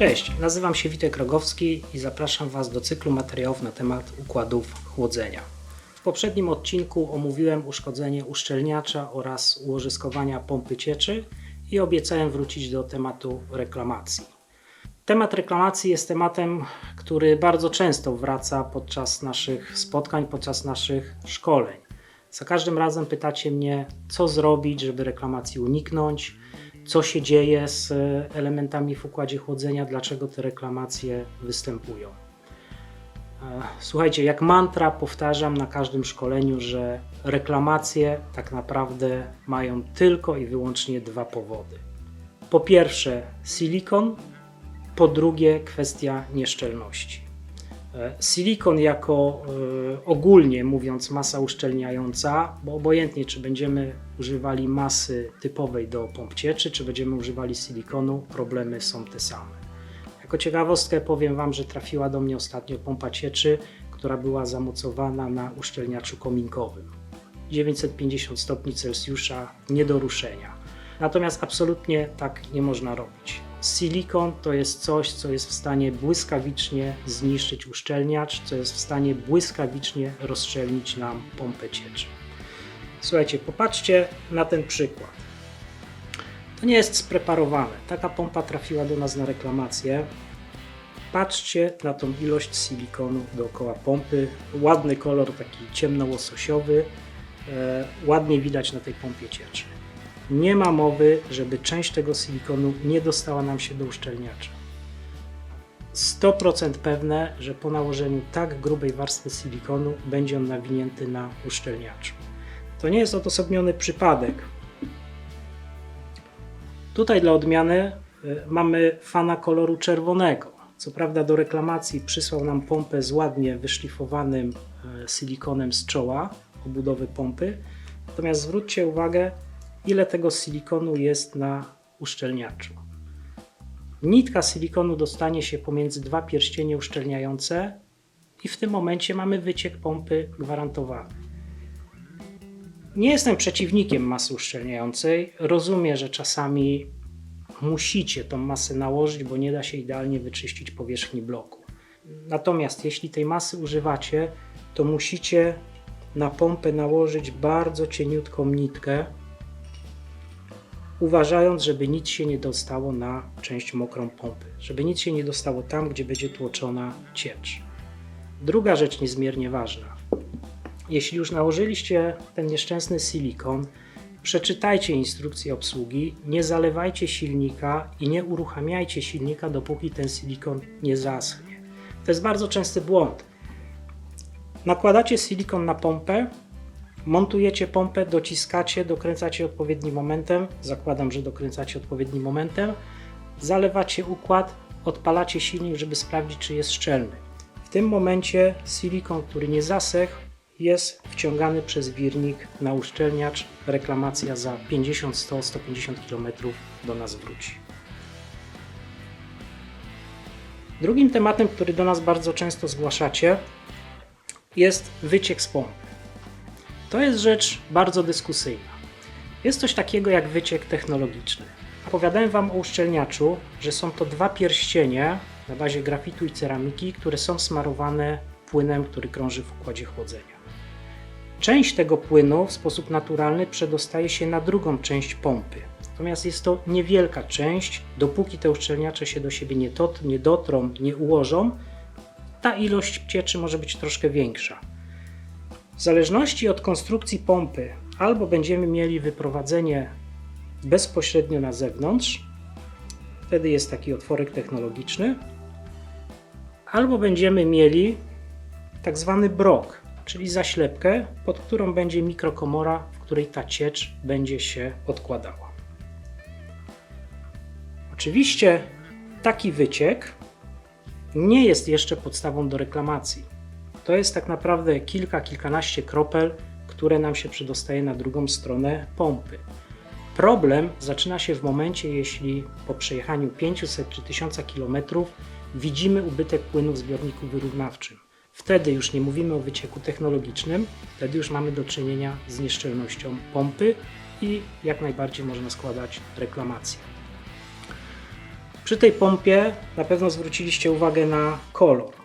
Cześć, nazywam się Witek Rogowski i zapraszam Was do cyklu materiałów na temat układów chłodzenia. W poprzednim odcinku omówiłem uszkodzenie uszczelniacza oraz ułożyskowania pompy cieczy i obiecałem wrócić do tematu reklamacji. Temat reklamacji jest tematem, który bardzo często wraca podczas naszych spotkań, podczas naszych szkoleń. Za każdym razem pytacie mnie, co zrobić, żeby reklamacji uniknąć, co się dzieje z elementami w układzie chłodzenia, dlaczego te reklamacje występują. E, Słuchajcie, jak mantra powtarzam na każdym szkoleniu, że reklamacje tak naprawdę mają tylko i wyłącznie dwa powody. Po pierwsze, silikon, po drugie, kwestia nieszczelności. E, Silikon jako e, ogólnie mówiąc masa uszczelniająca, bo obojętnie czy będziemy używali masy typowej do pomp cieczy, czy będziemy używali silikonu, problemy są te same. Jako ciekawostkę powiem Wam, że trafiła do mnie ostatnio pompa cieczy, która była zamocowana na uszczelniaczu kominkowym. 950 stopni Celsjusza nie do ruszenia. Natomiast absolutnie tak nie można robić. Silikon to jest coś, co jest w stanie błyskawicznie zniszczyć uszczelniacz, co jest w stanie błyskawicznie rozszczelnić nam pompę cieczy. Słuchajcie, popatrzcie na ten przykład. To nie jest spreparowane. Taka pompa trafiła do nas na reklamację. Patrzcie na tą ilość silikonu dookoła pompy. Ładny kolor, taki ciemno-łososiowy. E, ładnie widać na tej pompie cieczy. Nie ma mowy, żeby część tego silikonu nie dostała nam się do uszczelniacza. 100% pewne, że po nałożeniu tak grubej warstwy silikonu będzie on nawinięty na uszczelniaczu. To nie jest odosobniony przypadek. Tutaj dla odmiany y, mamy fana koloru czerwonego. Co prawda do reklamacji przysłał nam pompę z ładnie wyszlifowanym y, silikonem z czoła obudowy pompy. Natomiast zwróćcie uwagę, ile tego silikonu jest na uszczelniaczu. Nitka silikonu dostanie się pomiędzy dwa pierścienie uszczelniające i w tym momencie mamy wyciek pompy gwarantowany. Nie jestem przeciwnikiem masy uszczelniającej. Rozumiem, że czasami musicie tą masę nałożyć, bo nie da się idealnie wyczyścić powierzchni bloku. Natomiast jeśli tej masy używacie, to musicie na pompę nałożyć bardzo cieniutką nitkę, uważając, żeby nic się nie dostało na część mokrą pompy, żeby nic się nie dostało tam, gdzie będzie tłoczona ciecz. Druga rzecz niezmiernie ważna. Jeśli już nałożyliście ten nieszczęsny silikon, przeczytajcie instrukcję obsługi, nie zalewajcie silnika i nie uruchamiajcie silnika, dopóki ten silikon nie zaschnie. To jest bardzo częsty błąd. Nakładacie silikon na pompę, montujecie pompę, dociskacie, dokręcacie odpowiednim momentem, zakładam, że dokręcacie odpowiednim momentem, zalewacie układ, odpalacie silnik, żeby sprawdzić, czy jest szczelny. W tym momencie silikon, który nie zasechł, jest wciągany przez wirnik na uszczelniacz. Reklamacja za 50, 100, 150 km do nas wróci. Drugim tematem, który do nas bardzo często zgłaszacie, jest wyciek z pompy. To jest rzecz bardzo dyskusyjna. Jest coś takiego jak wyciek technologiczny. Opowiadałem Wam o uszczelniaczu, że są to dwa pierścienie na bazie grafitu i ceramiki, które są smarowane płynem, który krąży w układzie chłodzenia. Część tego płynu w sposób naturalny przedostaje się na drugą część pompy. Natomiast jest to niewielka część, dopóki te uszczelniacze się do siebie nie, tot, nie dotrą, nie ułożą, ta ilość cieczy może być troszkę większa. W zależności od konstrukcji pompy, albo będziemy mieli wyprowadzenie bezpośrednio na zewnątrz, wtedy jest taki otworek technologiczny, albo będziemy mieli tak zwany brok, czyli zaślepkę, pod którą będzie mikrokomora, w której ta ciecz będzie się odkładała. Oczywiście taki wyciek nie jest jeszcze podstawą do reklamacji. To jest tak naprawdę kilka, kilkanaście kropel, które nam się przedostaje na drugą stronę pompy. Problem zaczyna się w momencie, jeśli po przejechaniu 500 czy 1000 km widzimy ubytek płynu w zbiorniku wyrównawczym. Wtedy już nie mówimy o wycieku technologicznym, wtedy już mamy do czynienia z nieszczelnością pompy i jak najbardziej można składać reklamację. Przy tej pompie na pewno zwróciliście uwagę na kolor.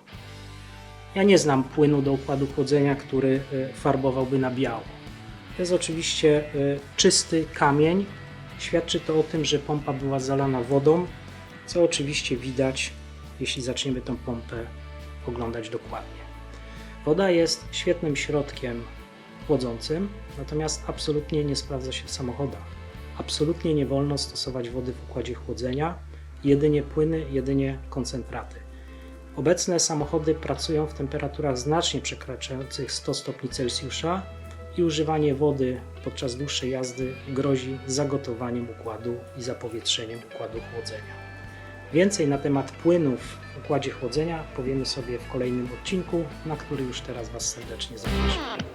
Ja nie znam płynu do układu chłodzenia, który y, farbowałby na biało. To jest oczywiście y, czysty kamień. Świadczy to o tym, że pompa była zalana wodą, co oczywiście widać, jeśli zaczniemy tą pompę oglądać dokładnie. Woda jest świetnym środkiem chłodzącym, natomiast absolutnie nie sprawdza się w samochodach. Absolutnie nie wolno stosować wody w układzie chłodzenia, jedynie płyny, jedynie koncentraty. Obecne samochody pracują w temperaturach znacznie przekraczających 100 stopni Celsjusza i używanie wody podczas dłuższej jazdy grozi zagotowaniem układu i zapowietrzeniem układu chłodzenia. Więcej na temat płynów w układzie chłodzenia powiemy sobie w kolejnym odcinku, na który już teraz Was serdecznie zapraszam.